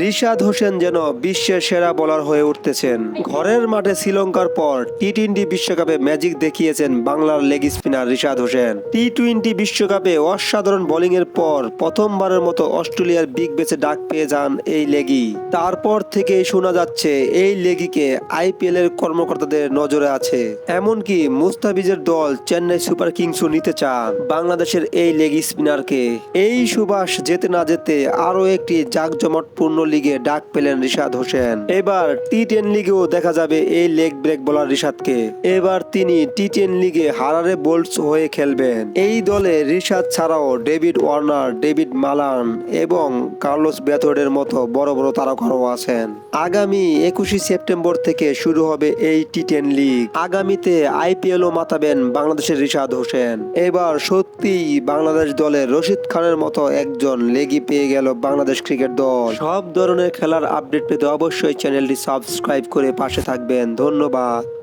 রিশাদ হোসেন যেন বিশ্বের সেরা বোলার হয়ে উঠতেছেন। ঘরের মাঠে শ্রীলঙ্কার পর টি টোয়েন্টি বিশ্বকাপে ম্যাজিক দেখিয়েছেন বাংলার leg spinner Rishad Hossain. T twenty বিশ্বকাপে অসাধারণ বোলিং এর পর প্রথমবারের মতো অস্ট্রেলিয়ার বিগ বেচে ডাক পেয়ে যান এই লেগি তারপর থেকেই শোনা যাচ্ছে এই লেগিকে আইপিএল এর কর্মকর্তাদের নজরে আছে। এমনকি মুস্তাফিজের দল চেন্নাই সুপার কিংসও নিতে চান বাংলাদেশের এই লেগ স্পিনারকে এই সুবাস যেতে না যেতে আরও একটি জাকজমটপূর্ণ লিগে ডাক পেলেন রিশাদ হোসেন। এবার টি টেন লিগেও দেখা যাবে এই লেগ ব্রেক বোলার রিশাদকে। এবার তিনি টি টেন লিগে হারারে বোল্টস হয়ে খেলবেন। এই দলে রিশাদ ছাড়াও ডেভিড ওয়ার্নার, ডেভিড মালান এবং কার্লোস বেথোডের মতো বড় বড় তারকারও আছেন। আগামী একুশে সেপ্টেম্বর থেকে শুরু হবে এই টি টেন লিগ। আগামীতে আইপিএলও মাতাবেন বাংলাদেশের রিশাদ হোসেন। এবার সত্যিই বাংলাদেশ দলের রশিদ খানের মতো একজন লেগি পেয়ে গেল বাংলাদেশ ক্রিকেট দল। সব ধরনের খেলার আপডেট পেতে অবশ্যই চ্যানেলটি সাবস্ক্রাইব করে পাশে থাকবেন। ধন্যবাদ।